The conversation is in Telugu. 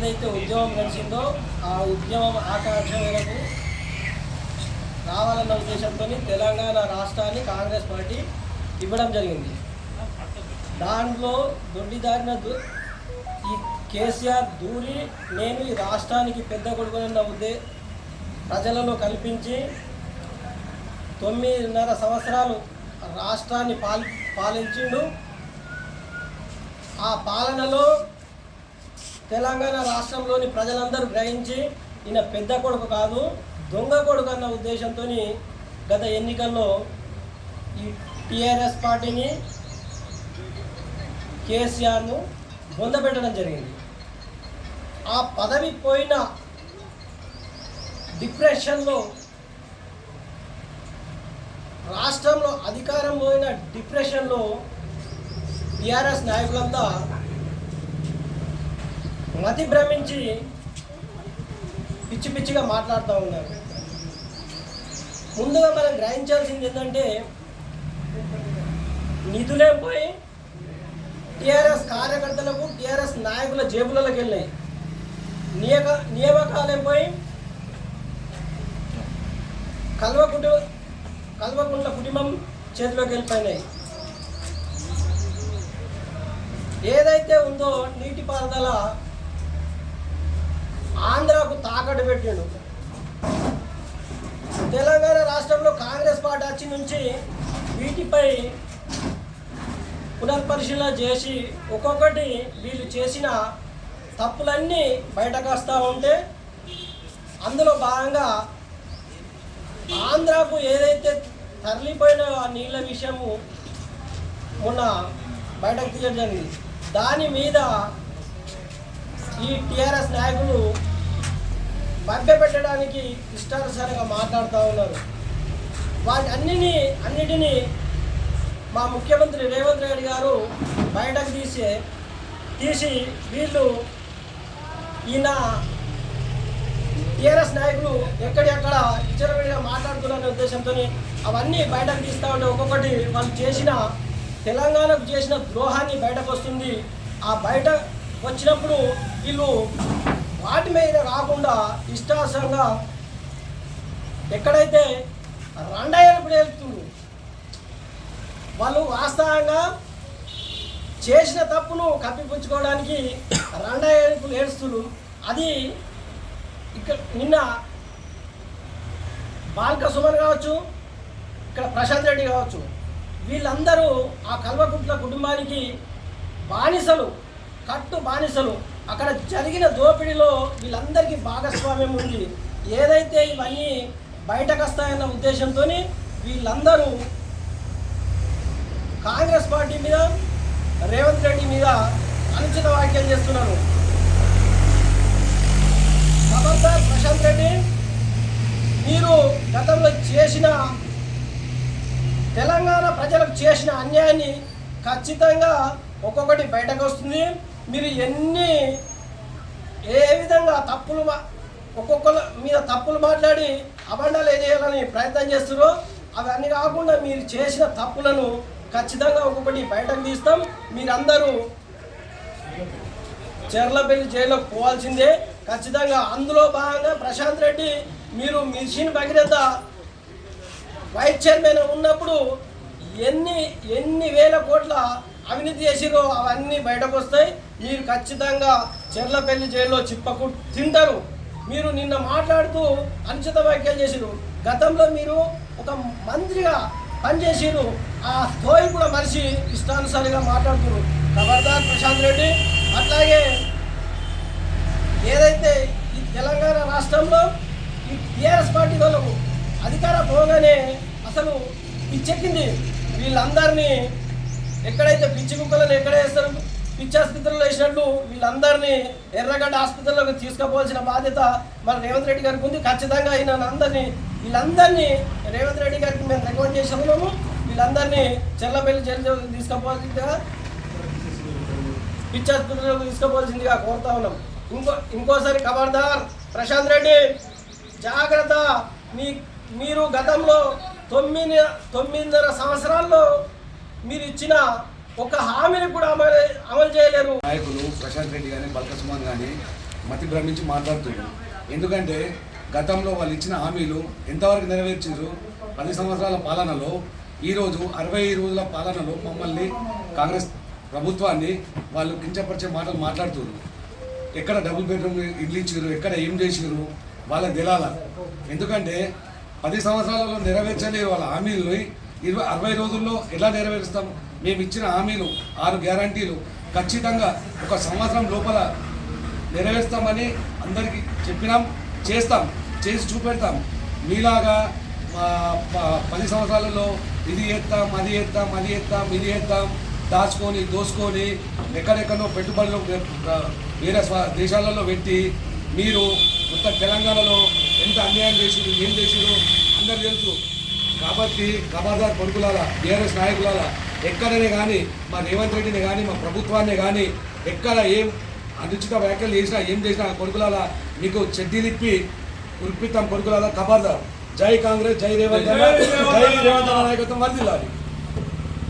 ఏదైతే ఉద్యమం నడిచిందో ఆ ఉద్యమం ఆకాంక్ష మేరకు రావాలన్న ఉద్దేశంతో తెలంగాణ రాష్ట్రాన్ని కాంగ్రెస్ పార్టీ ఇవ్వడం జరిగింది. దాంట్లో దొడ్డిదారిన ఈ కేసీఆర్ దూరి నేను ఈ రాష్ట్రానికి పెద్ద కొడుకునన్న ఉద్దే ప్రజలలో కల్పించి తొమ్మిదిన్నర సంవత్సరాలు రాష్ట్రాన్ని పాలి పాలించిండు. ఆ పాలనలో తెలంగాణ రాష్ట్రంలోని ప్రజలందరూ గ్రహించి ఈయన పెద్ద కొడుకు కాదు దొంగ కొడుకు అన్న ఉద్దేశంతో గత ఎన్నికల్లో ఈ టీఆర్ఎస్ పార్టీని కేసీఆర్ను పొందబెట్టడం జరిగింది. ఆ పదవి పోయిన డిప్రెషన్లో రాష్ట్రంలో అధికారం పోయిన డిప్రెషన్లో టీఆర్ఎస్ నాయకులంతా మతి భ్రమించి పిచ్చి పిచ్చిగా మాట్లాడుతూ ఉన్నారు. ముందుగా మనం గ్రహించాల్సింది ఏంటంటే నిధులే పోయి టీఆర్ఎస్ కార్యకర్తలకు టీఆర్ఎస్ నాయకుల జేబులలోకి వెళ్ళాయి. నియక నియామకాలేం పోయి కల్వకుంట కల్వకుంట్ల కుటుంబం చేతిలోకి వెళ్ళిపోయినాయి. ఏదైతే ఉందో నీటిపారుదల ఆంధ్రాకు తాకట్టు పెట్టిండు. తెలంగాణ రాష్ట్రంలో కాంగ్రెస్ పార్టీ వచ్చి నుంచి వీటిపై పునర్పరిశీలన చేసి ఒక్కొక్కటి వీళ్ళు చేసిన తప్పులన్నీ బయటకు వస్తూ ఉంటే అందులో భాగంగా ఆంధ్రాకు ఏదైతే తరలిపోయిన ఆ నీళ్ళ విషయము మొన్న బయటకు తీయడం జరిగింది. దాని మీద ఈ టీఆర్ఎస్ నాయకులు పెట్టడానికి ఇష్టానుసారంగా మాట్లాడుతూ ఉన్నారు. వాటి అన్నిని అన్నిటినీ మా ముఖ్యమంత్రి రేవంత్ రెడ్డి గారు బయటకు తీసి తీసి వీళ్ళు ఈయన టీఆర్ఎస్ నాయకులు ఎక్కడెక్కడ ఇచ్చరవిడిగా మాట్లాడుతున్నారనే ఉద్దేశంతో అవన్నీ బయటకు తీస్తూ ఉంటే ఒక్కొక్కటి వాళ్ళు చేసిన తెలంగాణకు చేసిన ద్రోహాన్ని బయటకు వస్తుంది. ఆ బయట వచ్చినప్పుడు వీళ్ళు వాటి మీద కాకుండా ఇష్టాసంగా ఎక్కడైతే రండాయనప్పుడు వెళ్తుంది వాళ్ళు వాస్తవంగా చేసిన తప్పును కప్పిపుచ్చుకోవడానికి రండాయనపులు ఏడుస్తులు అది ఇక్కడ నిన్న బాల్క సుమన్ కావచ్చు ఇక్కడ ప్రశాంత్ రెడ్డి కావచ్చు వీళ్ళందరూ ఆ కల్వకుంట్ల కుటుంబానికి బానిసలు కట్టు బానిసలు. అక్కడ జరిగిన దోపిడీలో వీళ్ళందరికీ భాగస్వామ్యం ఉంది. ఏదైతే ఇవన్నీ బయటకు వస్తాయన్న ఉద్దేశంతో వీళ్ళందరూ కాంగ్రెస్ పార్టీ మీద రేవంత్ రెడ్డి మీద అనుచిత వ్యాఖ్యలు చేస్తున్నారు. ఖబర్దార్ ప్రశాంత్ రెడ్డి మీరు గతంలో చేసిన తెలంగాణ ప్రజలకు చేసిన అన్యాయాన్ని ఖచ్చితంగా ఒక్కొక్కటి బయటకు వస్తుంది. మీరు ఎన్ని ఏ విధంగా తప్పులు మా- ఒక్కొక్కరు మీద తప్పులు మాట్లాడి అబండాలు చేయాలని ప్రయత్నం చేస్తున్నారో అవన్నీ కాకుండా మీరు చేసిన తప్పులను ఖచ్చితంగా ఒక్కొక్కటి బయటకు తీస్తాం. మీరందరూ చెర్లపల్లి జైల్లోకి పోవాల్సిందే. ఖచ్చితంగా అందులో భాగంగా ప్రశాంత్ రెడ్డి మీరు మిషన్ భగీరథ వైస్ చైర్మన్ ఉన్నప్పుడు ఎన్ని ఎన్ని వేల కోట్ల అవినీతి చేసిరో అవన్నీ బయటకు వస్తాయి. మీరు ఖచ్చితంగా చెర్లపల్లి జైల్లో చిప్పకు తింటారు. మీరు నిన్న మాట్లాడుతూ అనుచిత వ్యాఖ్యలు చేసిరు గతంలో మీరు ఒక మంత్రిగా పనిచేసిరు ఆ స్థోయి కూడా మనిషి ఇష్టానుసారిగా మాట్లాడుతున్నారు ఖబర్దార్ ప్రశాంత్ రెడ్డి అట్లాగే ఏదైతే ఈ తెలంగాణ రాష్ట్రంలో ఈ టీఆర్ఎస్ పార్టీ వాళ్ళకు అధికార పోగానే అసలు పిచ్చెక్కింది. వీళ్ళందరినీ ఎక్కడైతే పిచ్చి కుక్కలను ఎక్కడ వేస్తారు? పిచ్చి ఆసుపత్రిలో వేసినట్లు వీళ్ళందరినీ ఎర్రగడ్డ ఆసుపత్రిలోకి తీసుకుపోవాల్సిన బాధ్యత మన రేవంత్ రెడ్డి గారికి ఉంది. ఖచ్చితంగా అయిన అందరినీ వీళ్ళందరినీ రేవంత్ రెడ్డి గారికి మేము రికమెండ్ ఉన్నాము వీళ్ళందరినీ చెల్లపల్లి జైలు తీసుకుపోవాల్సిందిగా పిచ్చి ఆసుపత్రిలోకి కోరుతా ఉన్నాం. ఇంకో ఇంకోసారి ఖబర్దార్ ప్రశాంత్ రెడ్డి జాగ్రత్త. మీ మీరు గతంలో తొమ్మిది తొమ్మిదిన్నర సంవత్సరాల్లో మీరు ఇచ్చిన ఒక హామీని కూడా అమలు అమలు చేయలేరు నాయకులు ప్రశాంత్ రెడ్డి కానీ బల్కస్మాన్ కానీ మతి భ్రమించి మాట్లాడుతున్నారు. ఎందుకంటే గతంలో వాళ్ళు ఇచ్చిన హామీలు ఎంతవరకు నెరవేర్చారు పది సంవత్సరాల పాలనలో ఈరోజు అరవై రోజుల పాలనలో మమ్మల్ని కాంగ్రెస్ ప్రభుత్వాన్ని వాళ్ళు కించపరిచే మాటలు మాట్లాడుతున్నారు. ఎక్కడ డబుల్ బెడ్రూమ్ ఇల్లు ఇచ్చారు ఎక్కడ ఏం చేసారు వాళ్ళకి తెలాల ఎందుకంటే పది సంవత్సరాలలో నెరవేర్చలేరు వాళ్ళ హామీలు ఇరవై అరవై రోజుల్లో ఎలా నెరవేరుస్తాం మేము ఇచ్చిన హామీలు ఆరు గ్యారంటీలు ఖచ్చితంగా ఒక సంవత్సరం లోపల నెరవేరుస్తామని అందరికీ చెప్పినాం చేస్తాం చేసి చూపెడతాం. మీలాగా ప- పది సంవత్సరాలలో ఇది ఎత్తాం అది ఎత్తాం అది ఎత్తాం ఇది చేస్తాం దాచుకొని దోసుకొని ఎక్కడెక్కడో పెట్టుబడులు వేరే స్వ దేశాలలో పెట్టి మీరు మొత్తం తెలంగాణలో ఎంత అన్యాయం చేసిరు ఏం చేసిరు అందరు తెలుసు. కాబట్టి ఖబర్దార్ కొడుకులాల బీఆర్ఎస్ నాయకులాల ఎక్కడనే కానీ మా రేవంత్ రెడ్డిని కానీ మా ప్రభుత్వాన్ని కానీ ఎక్కడ ఏం అనుచిత వ్యాఖ్యలు చేసినా ఏం చేసినా ఆ కొడుకులాల మీకు చెడ్డీలిప్పి ఉల్పిస్తాం కొడుకులాల ఖబర్దార్ జై కాంగ్రెస్ జై రేవంత్ జై రేవంత్ నాయకత్వం వర్దిల్లాలి